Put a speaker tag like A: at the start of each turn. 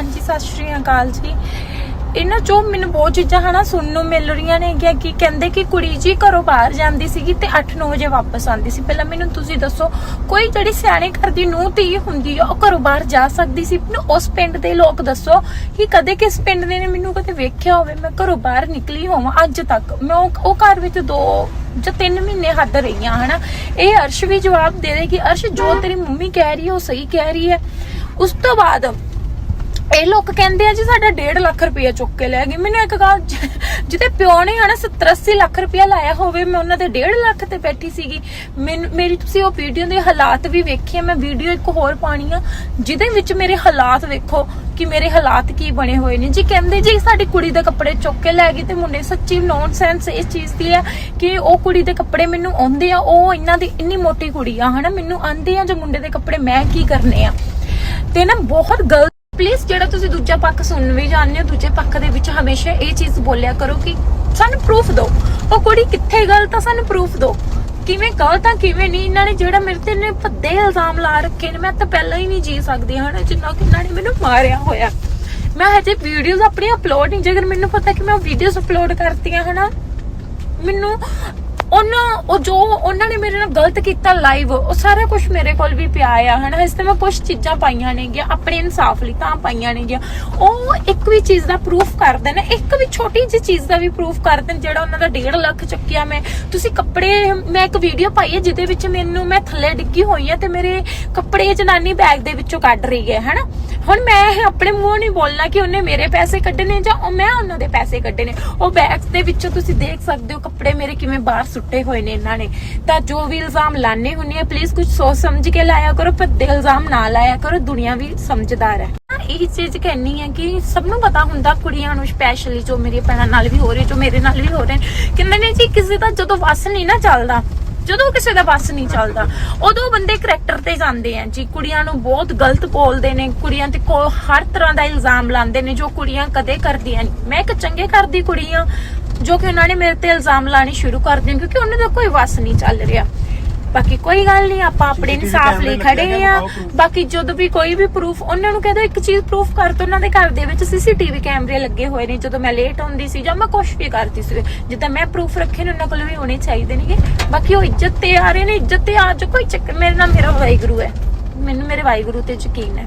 A: ਹਾਂਜੀ, ਸਤਿ ਸ਼੍ਰੀ ਅਕਾਲ ਜੀ। ਇਹਨਾਂ ਚੋਂ ਮੈਨੂੰ ਬਹੁਤ ਚੀਜ਼ਾਂ ਹਨਾ ਸੁਣਨ ਨੂੰ ਮਿਲ ਰਹੀਆਂ ਨੇ ਕਿ ਕੀ ਕਹਿੰਦੇ ਕਿ ਕੁੜੀ ਜੀ ਘਰੋਂ ਬਾਹਰ ਜਾਂਦੀ ਸੀਗੀ ਤੇ 8-9 ਵਜੇ ਵਾਪਸ ਆਉਂਦੀ ਸੀ। ਪਹਿਲਾਂ ਮੈਨੂੰ ਤੁਸੀਂ ਦੱਸੋ, ਕੋਈ ਜਿਹੜੀ ਸਿਆਣੇ ਘਰ ਦੀ ਨੂੰਹ ਧੀ ਹੁੰਦੀ ਆ, ਉਹ ਘਰੋਂ ਬਾਹਰ ਜਾ ਸਕਦੀ ਸੀ? ਮੈਨੂੰ ਉਸ ਪਿੰਡ ਦੇ ਲੋਕ ਦੱਸੋ ਕਿ ਕਦੇ ਕਿਸ ਪਿੰਡ ਦੇ ਨੇ? ਮੈਨੂੰ ਕਦੇ ਵੇਖਿਆ ਹੋਵੇ, ਮੈਂ ਘਰੋਂ ਬਾਹਰ ਨਿਕਲੀ ਹੋਵਾਂ ਅੱਜ ਤੱਕ। ਮੈਂ ਉਹ ਘਰ ਵਿੱਚ ਦੋ ਜਾਂ 3 ਮਹੀਨੇ ਹੱਦ ਰਹੀਆਂ ਹਾਂ ਹਨਾ। ਇਹ ਅਰਸ਼ ਵੀ ਜਵਾਬ ਦੇ ਦੇਗੀ ਅਰਸ਼, ਜੋ ਤੇਰੀ ਮੰਮੀ ਕਹਿ ਰਹੀ ਹੈ, ਉਹ ਸਹੀ ਕਹਿ ਰਹੀ ਹੈ। ਉਸ ਤੋਂ ਬਾਅਦ ਇਹ ਲੋਕ ਕਹਿੰਦੇ ਆ ਜੀ ਸਾਡਾ 1.5 ਲੱਖ ਰੁਪਇਆ ਚੁੱਕ ਕੇ ਲੈ ਗਏ। ਮੈਨੂੰ ਇੱਕ ਗੱਲ ਜਿਹਦੇ ਪਿਓ ਨੇ ਹਨਾ 70 ਲੱਖ ਰੁਪਇਆ ਲਾਇਆ ਹੋਵੇ, ਮੈਂ ਉਹਨਾਂ ਦੇ 1.5 ਲੱਖ ਤੇ ਬੈਠੀ ਸੀਗੀ। ਮੇਰੀ ਤੁਸੀਂ ਉਹ ਵੀਡੀਓ ਦੇ ਹਾਲਾਤ ਵੀ ਵੇਖੇ ਮੈਂ ਵੀਡੀਓ ਇੱਕ ਹੋਰ ਪਾਣੀ ਆ, ਜਿਹਦੇ ਵਿੱਚ ਮੇਰੇ ਹਾਲਾਤ ਵੇਖੋ ਕਿ ਮੇਰੇ ਹਾਲਾਤ ਕੀ ਬਣੇ ਹੋਏ ਨੇ। ਜੀ ਕਹਿੰਦੇ ਜੀ ਸਾਡੀ ਕੁੜੀ ਦੇ ਕੱਪੜੇ ਚੁੱਕ ਕੇ ਲੈ ਗਏ ਤੇ ਮੁੰਡੇ ਸੱਚੀ ਨੌਨਸੈਂਸ ਇਸ ਚੀਜ਼ ਦੀ ਆ ਕਿ ਉਹ ਕੁੜੀ ਦੇ ਕੱਪੜੇ ਮੈਨੂੰ ਆਉਂਦੇ ਆ, ਉਹ ਇਹਨਾਂ ਦੀ ਇੰਨੀ ਮੋਟੀ ਕੁੜੀ ਆ, ਹਨਾ ਮੈਨੂੰ ਆਂਦੇ ਆ, ਜੋ ਮੁੰਡੇ ਦੇ ਕੱਪੜੇ ਮੈਂ ਕੀ ਕਰਨੇ ਆ। ਤੇ ਨਾ ਬਹੁਤ ਗਲਤ ਪਲੀਜ਼ ਜਿਹੜਾ ਤੁਸੀਂ ਦੂਜਾ ਪੱਖ ਸੁਣ ਵੀ ਜਾਂਦੇ ਹੋ, ਦੂਜੇ ਪੱਖ ਦੇ ਵਿੱਚ ਹਮੇਸ਼ਾ ਇਹ ਚੀਜ਼ ਬੋਲਿਆ ਕਰੋ ਕਿ ਸਾਨੂੰ ਪ੍ਰੂਫ ਦਿਓ। ਉਹ ਕੁੜੀ ਕਿੱਥੇ ਗਲਤ ਆ ਸਾਨੂੰ ਪ੍ਰੂਫ ਦਿਓ। ਕਿਵੇਂ ਗਲਤ ਆ ਕਿਵੇਂ ਨਹੀਂ? ਇਹਨਾਂ ਨੇ ਜਿਹੜਾ ਮੇਰੇ ਤੇ ਨੇ ਭੱਦੇ ਇਲਜ਼ਾਮ ਲਾ ਰੱਖੇ ਨੇ, ਮੈਂ ਤਾਂ ਪਹਿਲਾਂ ਹੀ ਨਹੀਂ ਜੀ ਸਕਦੀ, ਹਨਾ? ਜਿੰਨਾ ਕਿ ਇਹਨਾਂ ਨੇ ਮੈਨੂੰ ਮਾਰਿਆ ਹੋਇਆ। ਮੈਂ ਹਜੇ ਵੀਡੀਓਜ਼ ਆਪਣੀ ਅਪਲੋਡ ਨਹੀਂ ਜੇਕਰ ਮੈਨੂੰ ਪਤਾ ਕਿ ਮੈਂ ਵੀਡੀਓਜ਼ ਅਪਲੋਡ ਕਰਤੀਆਂ, ਹਨਾ? ਮੈਨੂੰ ਉਹਨਾਂ, ਉਹ ਜੋ ਉਹਨਾਂ ਨੇ ਮੇਰੇ ਨਾਲ ਗਲਤ ਕੀਤਾ ਲਾਈਵ ਉਹ ਸਾਰਾ ਕੁਝ ਮੇਰੇ ਕੋਲ ਵੀ ਪਿਆ ਆ, ਹਨਾ? ਇਸ ਤੇ ਮੈਂ ਕੁਝ ਚੀਜ਼ਾਂ ਪਾਈਆਂ ਨੇਗੀਆਂ ਆਪਣੇ ਇਨਸਾਫ ਲਈ ਤਾਂ ਪਾਈਆਂ ਨੇਗੀਆਂ ਉਹ ਇੱਕ ਵੀ ਚੀਜ਼ ਦਾ ਪ੍ਰੂਫ ਕਰਦੇ ਨੇ, ਇੱਕ ਵੀ ਛੋਟੀ ਜਿਹੀ ਚੀਜ਼ ਦਾ ਵੀ ਪ੍ਰੂਫ ਕਰਦੇ ਨੇ, ਜਿਹੜਾ ਉਹਨਾਂ ਦਾ 1.5 ਲੱਖ ਚੱਕਿਆ ਮੈਂ। ਤੁਸੀਂ ਕੱਪੜੇ, ਮੈਂ ਇੱਕ ਵੀਡੀਓ ਪਾਈ ਹੈ, ਜਿਹਦੇ ਵਿੱਚ ਮੈਨੂੰ ਮੈਂ ਥੱਲੇ ਡਿੱਗੀ ਹੋਈ ਆ ਤੇ ਮੇਰੇ ਕੱਪੜੇ ਜਨਾਨੀ ਬੈਗ ਦੇ ਵਿੱਚੋਂ ਕੱਢ ਰਹੀ ਹੈ, ਹਨਾ? ਹੁਣ ਮੈਂ ਇਹ ਆਪਣੇ ਮੂੰਹ ਨਹੀਂ ਬੋਲਣਾ ਕਿ ਉਹਨੇ ਮੇਰੇ ਪੈਸੇ ਕੱਢੇ ਜਾਂ ਉਹ ਮੈਂ ਉਹਨਾਂ ਦੇ ਪੈਸੇ ਕੱਢੇ ਉਹ ਬੈਗਸ ਦੇ ਵਿੱਚੋਂ ਤੁਸੀਂ ਦੇਖ ਸਕਦੇ ਹੋ ਕੱਪੜੇ ਮੇਰੇ ਕਿਵੇਂ ਬਾਹਰ ਸੁੱਟੇ ਹੋਏ ਨੇ ਇਹਨਾਂ ਨੇ। ਤਾਂ ਜੋ ਵੀ ਇਲਜ਼ਾਮ ਲਾਣੇ ਹੁੰਨੇ ਆ ਪਲੀਜ਼ ਕੁਝ ਸੋਚ ਸਮਝ ਕੇ ਲਾਇਆ ਕਰੋ ਭੱਦੇ ਇਲਜ਼ਾਮ ਨਾ ਲਾਇਆ ਕਰੋ, ਦੁਨੀਆ ਵੀ ਸਮਝਦਾਰ ਹੈ। ਇਹ ਚੀਜ਼ ਕਹਿਣੀ ਹੈ ਕਿ ਸਭ ਨੂੰ ਪਤਾ ਹੁੰਦਾ ਕੁੜੀਆਂ ਨੂੰ ਸਪੈਸ਼ਲੀ ਜੋ ਮੇਰੀ ਭੈਣਾਂ ਨਾਲ ਵੀ ਹੋ ਰਹੀ ਜੋ ਮੇਰੇ ਨਾਲ ਵੀ ਹੋ ਰਹੇ ਨੇ। ਕਹਿੰਦੇ ਨੇ ਜੀ, ਕਿਸੇ ਦਾ ਜਦੋਂ ਵਸ ਨਹੀਂ ਨਾ ਚੱਲਦਾ। ਜਦੋਂ ਕਿਸੇ ਦਾ ਬਸ ਨਹੀਂ ਚੱਲਦਾ, ਉਦੋਂ ਬੰਦੇ ਕਰੈਕਟਰ ਤੇ ਜਾਂਦੇ ਆ ਜੀ। ਕੁੜੀਆਂ ਨੂੰ ਬਹੁਤ ਗਲਤ ਬੋਲਦੇ ਨੇ, ਕੁੜੀਆਂ ਤੇ ਕੋ ਹਰ ਤਰ੍ਹਾਂ ਦਾ ਇਲਜ਼ਾਮ ਲਾਉਂਦੇ ਨੇ ਜੋ ਕੁੜੀਆਂ ਕਦੇ ਕਰਦੀਆਂ ਨਹੀਂ। ਮੈਂ ਇੱਕ ਚੰਗੇ ਘਰ ਦੀ ਕੁੜੀ ਆ ਜੋ ਕਿ ਉਹਨਾਂ ਨੇ ਮੇਰੇ ਤੇ ਇਲਜ਼ਾਮ ਲਾਣੇ ਸ਼ੁਰੂ ਕਰ ਦਿੱਤੇ ਕਿਉਂਕਿ ਉਹਨਾਂ ਦਾ ਕੋਈ ਵਸ ਨਹੀਂ ਚੱਲ ਰਿਹਾ। ਬਾਕੀ ਕੋਈ ਗੱਲ ਨਹੀਂ ਆਪਾਂ ਆਪਣੇ ਇਨਸਾਫ ਲਈ ਖੜੇ ਆ। ਬਾਕੀ ਜਦੋਂ ਵੀ ਕੋਈ ਵੀ ਪ੍ਰੂਫ ਉਹਨਾਂ ਨੂੰ ਕਹਿੰਦਾ ਇੱਕ ਚੀਜ਼ ਪ੍ਰੂਫ ਕਰ ਦੋ ਉਹਨਾਂ ਦੇ ਘਰ ਦੇ ਵਿੱਚ ਸੀਸੀਟੀਵੀ ਕੈਮਰੇ ਲੱਗੇ ਹੋਏ ਨੇ ਜਦੋਂ ਮੈਂ ਲੇਟ ਹੁੰਦੀ ਸੀ ਜਾਂ ਮੈਂ ਕੁਝ ਵੀ ਕਰਦੀ ਸੀ ਜਿੱਦਾਂ ਮੈਂ ਪ੍ਰੂਫ ਰੱਖੇ ਨੇ ਉਹਨਾਂ ਕੋਲ ਵੀ ਹੋਣੇ ਚਾਹੀਦੇ ਨੇਗੇ। ਬਾਕੀ ਉਹ ਇੱਜ਼ਤ ਤੇ ਆ ਰਹੇ ਨੇ ਇੱਜ਼ਤ ਤੇ ਆ ਜੋ ਕੋਈ ਚੱਕਰ ਮੇਰੇ ਨਾਲ ਮੇਰਾ ਵਾਹਿਗੁਰੂ ਹੈ। ਮੈਨੂੰ ਮੇਰੇ ਵਾਹਿਗੁਰੂ ਤੇ ਯਕੀਨ ਹੈ।